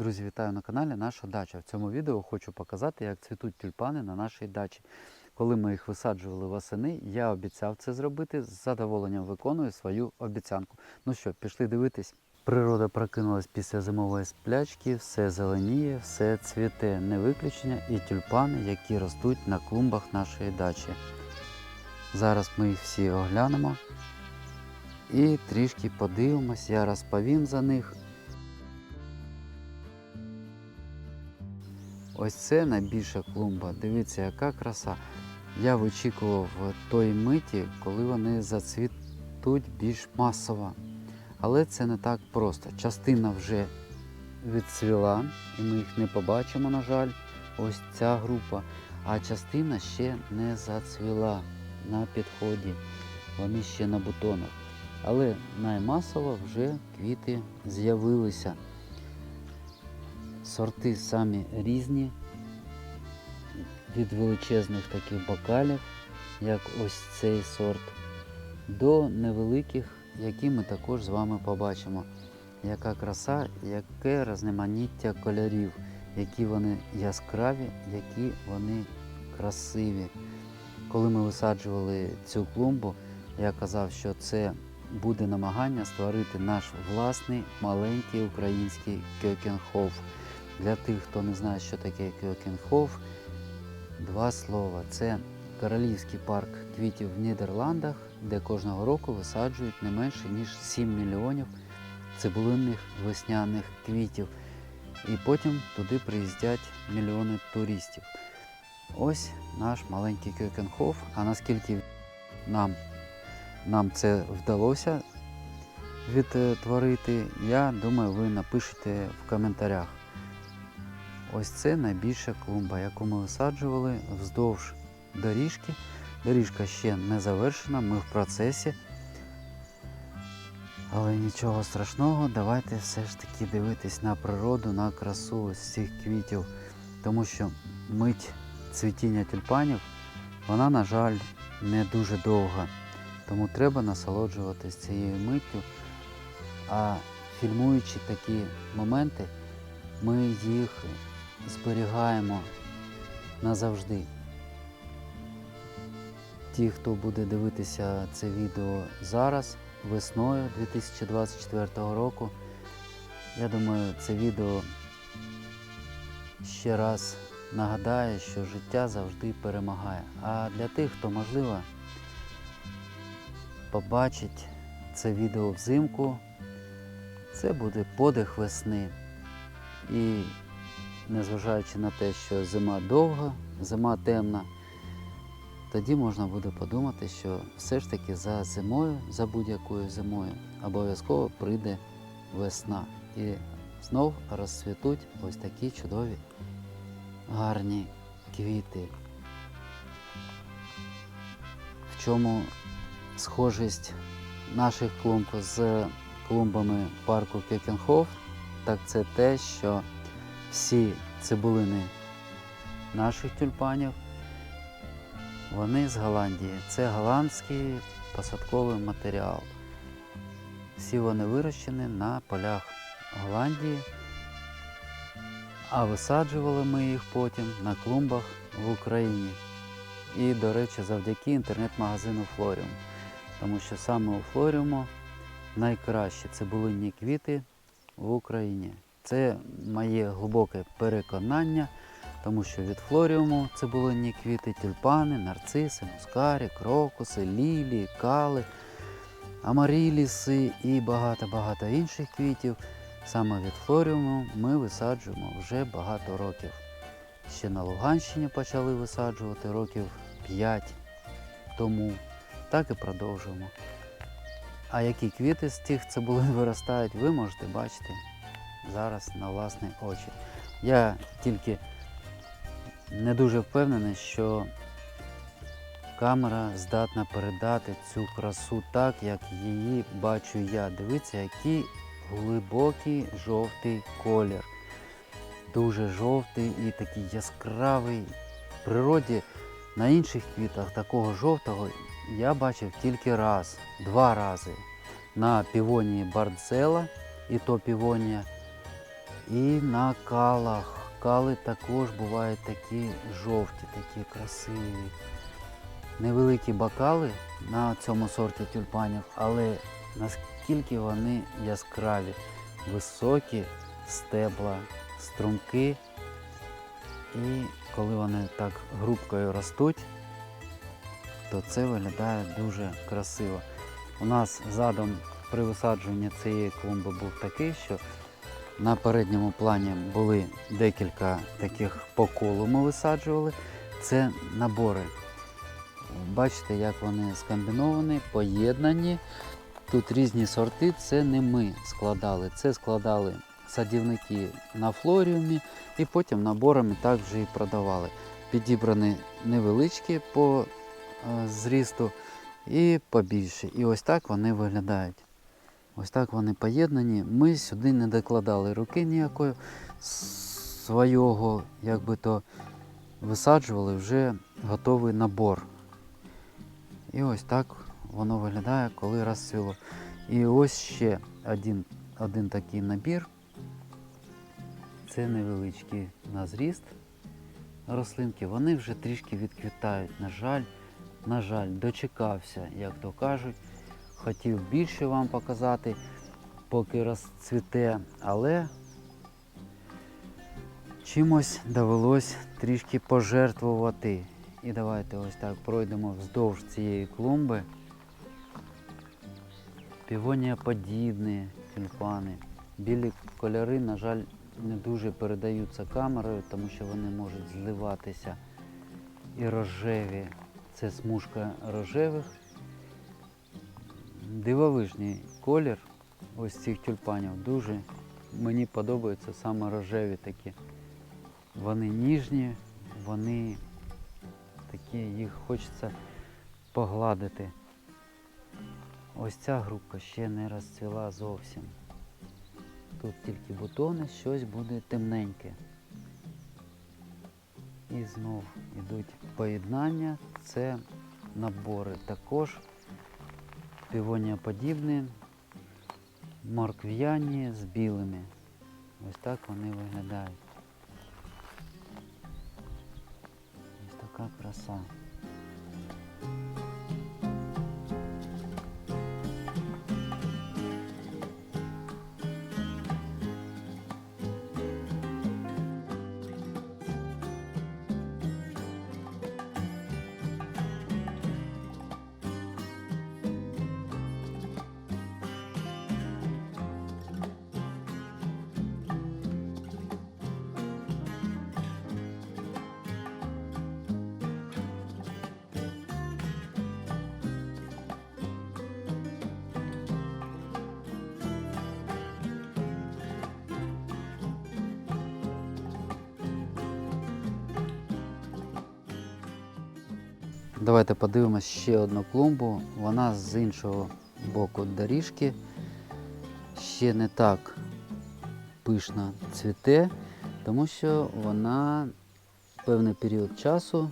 Друзі, вітаю на каналі Наша дача. В цьому відео хочу показати, як цвітуть тюльпани на нашій дачі. Коли ми їх висаджували восени, я обіцяв це зробити. З задоволенням виконую свою обіцянку. Ну що, пішли дивитись. Природа прокинулась після зимової сплячки, все зеленіє, все цвіте, не виключення і тюльпани, які ростуть на клумбах нашої дачі. Зараз ми їх всі оглянемо і трішки подивимось, я розповім за них. Ось це найбільша клумба. Дивіться, яка краса. Я вичікував той миті, коли вони зацвітуть більш масово. Але це не так просто. Частина вже відцвіла, і ми їх не побачимо, на жаль, ось ця група. А частина ще не зацвіла на підході. Вони ще на бутонах. Але наймасово вже квіти з'явилися. Сорти самі різні, від величезних таких бокалів, як ось цей сорт, до невеликих, які ми також з вами побачимо. Яка краса, яке різноманіття кольорів, які вони яскраві, які вони красиві. Коли ми висаджували цю клумбу, я казав, що це буде намагання створити наш власний маленький український кьокенхоф. Для тих, хто не знає, що таке Кьокенхоф, два слова. Це королівський парк квітів в Нідерландах, де кожного року висаджують не менше ніж 7 мільйонів цибулинних весняних квітів. І потім туди приїздять мільйони туристів. Ось наш маленький Кьокенхоф. А наскільки нам, нам це вдалося відтворити, я думаю, ви напишете в коментарях. Ось це найбільша клумба, яку ми висаджували вздовж доріжки. Доріжка ще не завершена, ми в процесі. Але нічого страшного, давайте все ж таки дивитись на природу, на красу ось цих квітів. Тому що мить цвітіння тюльпанів, вона, на жаль, не дуже довга. Тому треба насолоджуватись цією миттю. А фільмуючи такі моменти, ми їх зберігаємо назавжди. Ті, хто буде дивитися це відео зараз, весною 2024 року, я думаю, це відео ще раз нагадає, що життя завжди перемагає. А для тих, хто можливо побачить це відео взимку, це буде подих весни. І незважаючи на те, що зима довга, зима темна, тоді можна буде подумати, що все ж таки за зимою, за будь-якою зимою, обов'язково прийде весна. І знов розцвітуть ось такі чудові гарні квіти. В чому схожість наших клумб з клумбами парку Кекенхоф, так це те, що всі цибулини наших тюльпанів, вони з Голландії. Це голландський посадковий матеріал. Всі вони вирощені на полях Голландії, а висаджували ми їх потім на клумбах в Україні. І, до речі, завдяки інтернет-магазину Флоріум. Тому що саме у Флоріуму найкращі цибулинні квіти в Україні. Це моє глибоке переконання, тому що від флоріуму цибулинні квіти, тюльпани, нарциси, мускарі, крокуси, лілії, кали, амаріліси і багато-багато інших квітів. Саме від флоріуму ми висаджуємо вже багато років. Ще на Луганщині почали висаджувати років 5 тому. Так і продовжуємо. А які квіти з тих цибулин виростають, ви можете бачити зараз на власні очі. Я тільки не дуже впевнений, що камера здатна передати цю красу так, як її бачу я. Дивіться, який глибокий жовтий колір. Дуже жовтий і такий яскравий. В природі на інших квітах такого жовтого я бачив тільки раз, два рази. На півонії Бардзела, і то півонія І на калах. Кали також бувають такі жовті, такі красиві. Невеликі бокали на цьому сорті тюльпанів, але наскільки вони яскраві, високі стебла, струмки. І коли вони так грубкою ростуть, то це виглядає дуже красиво. У нас задум при висаджуванні цієї клумби був такий, що на передньому плані були декілька таких по колу ми висаджували. Це набори. Бачите, як вони скомбіновані, поєднані. Тут різні сорти, це не ми складали. Це складали садівники на флоріумі і потім наборами так вже і продавали. Підібрані невеличкі по е, зрісту і побільше. І ось так вони виглядають. Ось так вони поєднані. Ми сюди не докладали руки ніякої свого, як би то висаджували вже готовий набор. І ось так воно виглядає, коли розцвіло. І ось ще один, один такий набір. Це невеличкий на зріст рослинки. Вони вже трішки відквітають. На жаль, на жаль, дочекався, як то кажуть. Хотів більше вам показати, поки розцвіте, але чимось довелось трішки пожертвувати. І давайте ось так пройдемо вздовж цієї клумби. Півонія подібні тюльпани. Білі кольори, на жаль, не дуже передаються камерою, тому що вони можуть зливатися. І рожеві. Це смужка рожевих. Дивовижний колір ось цих тюльпанів. Дуже мені подобаються саме рожеві такі. Вони ніжні, вони такі, їх хочеться погладити. Ось ця групка ще не розцвіла зовсім. Тут тільки бутони, щось буде темненьке. І знов йдуть поєднання. Це набори також півонія подібні, моркв'яні з білими. Ось так вони виглядають. Ось така краса. Давайте подивимось ще одну клумбу. Вона з іншого боку доріжки. Ще не так пишно цвіте, тому що вона певний період часу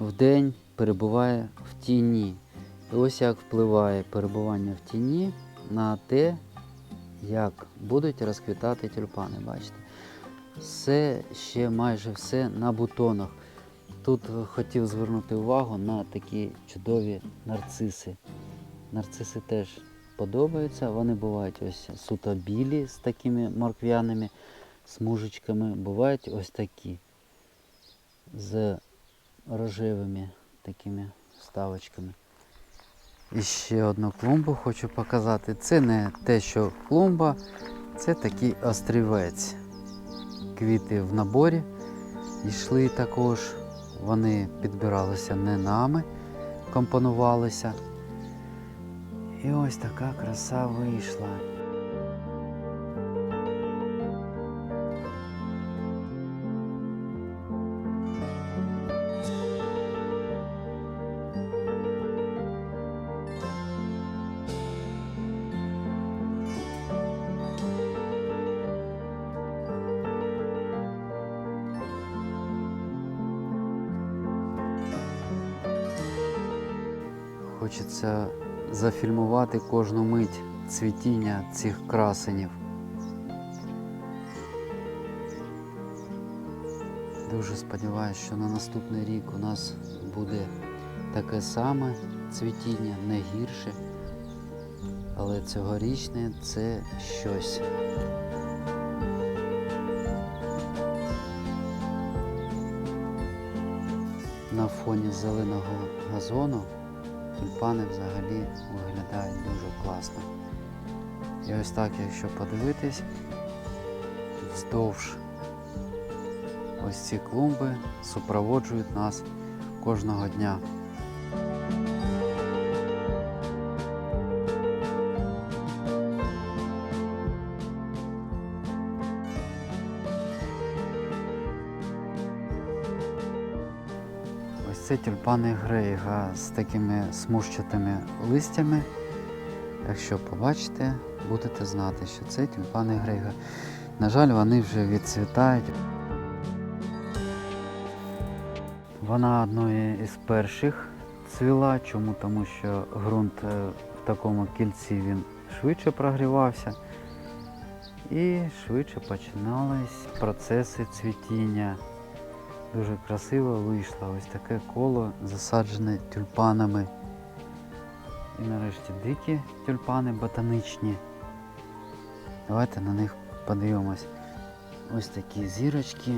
в день перебуває в тіні. І ось як впливає перебування в тіні на те, як будуть розквітати тюльпани. Бачите? Все ще майже все на бутонах. Тут хотів звернути увагу на такі чудові нарциси. Нарциси теж подобаються. Вони бувають ось суто білі з такими морквяними смужечками. Бувають ось такі з рожевими такими вставочками. І ще одну клумбу хочу показати. Це не те, що клумба, це такий острівець. Квіти в наборі йшли також. Вони підбиралися не нами, компонувалися. І ось така краса вийшла. Хочеться зафільмувати кожну мить цвітіння цих красенів. Дуже сподіваюся, що на наступний рік у нас буде таке саме цвітіння, не гірше. Але цьогорічне це щось. На фоні зеленого газону тюльпани взагалі виглядають дуже класно. І ось так, якщо подивитись, вздовж ось ці клумби супроводжують нас кожного дня. Це тюльпани грейга з такими смужчатими листями. Якщо побачите, будете знати, що це тюльпани грейга. На жаль, вони вже відцвітають. Вона одної із перших цвіла. Чому? Тому що ґрунт е, в такому кільці він швидше прогрівався і швидше починались процеси цвітіння. Дуже красиво вийшло ось таке коло засаджене тюльпанами. І нарешті дикі тюльпани ботаничні. Давайте на них подивимось. Ось такі зірочки,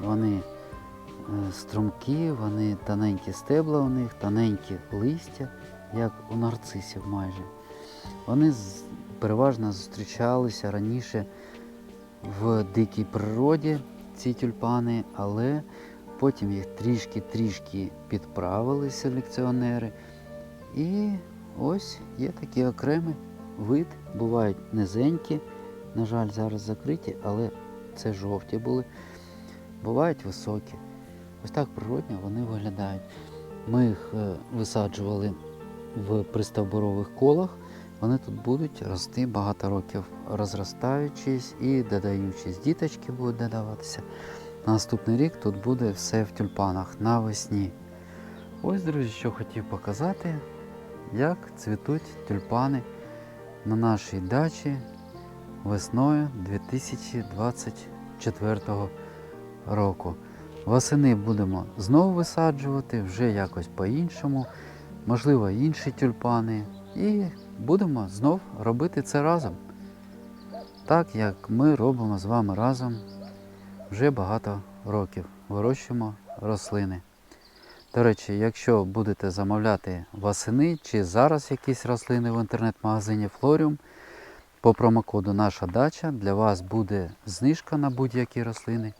вони е, струмкі, вони тоненькі стебла у них, тоненькі листя, як у нарцисів майже. Вони переважно зустрічалися раніше в дикій природі, ці тюльпани, але потім їх трішки-трішки підправили селекціонери. І ось є такий окремий вид, бувають низенькі, на жаль, зараз закриті, але це жовті були. Бувають високі. Ось так природньо вони виглядають. Ми їх е, висаджували в пристовбурових колах. Вони тут будуть рости багато років, розростаючись і додаючись. Діточки будуть додаватися. На наступний рік тут буде все в тюльпанах навесні. Ось, друзі, що хотів показати, як цвітуть тюльпани на нашій дачі весною 2024 року. Восени будемо знову висаджувати, вже якось по-іншому, можливо, інші тюльпани. І будемо знов робити це разом. Так як ми робимо з вами разом вже багато років. Вирощуємо рослини. До речі, якщо будете замовляти восени чи зараз якісь рослини в інтернет-магазині Florium, по промокоду Наша дача для вас буде знижка на будь-які рослини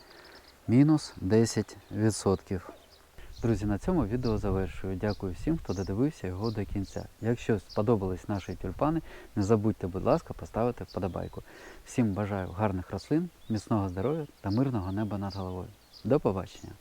мінус 10%. Друзі, на цьому відео завершую. Дякую всім, хто додивився його до кінця. Якщо сподобались наші тюльпани, не забудьте, будь ласка, поставити вподобайку. Всім бажаю гарних рослин, міцного здоров'я та мирного неба над головою. До побачення!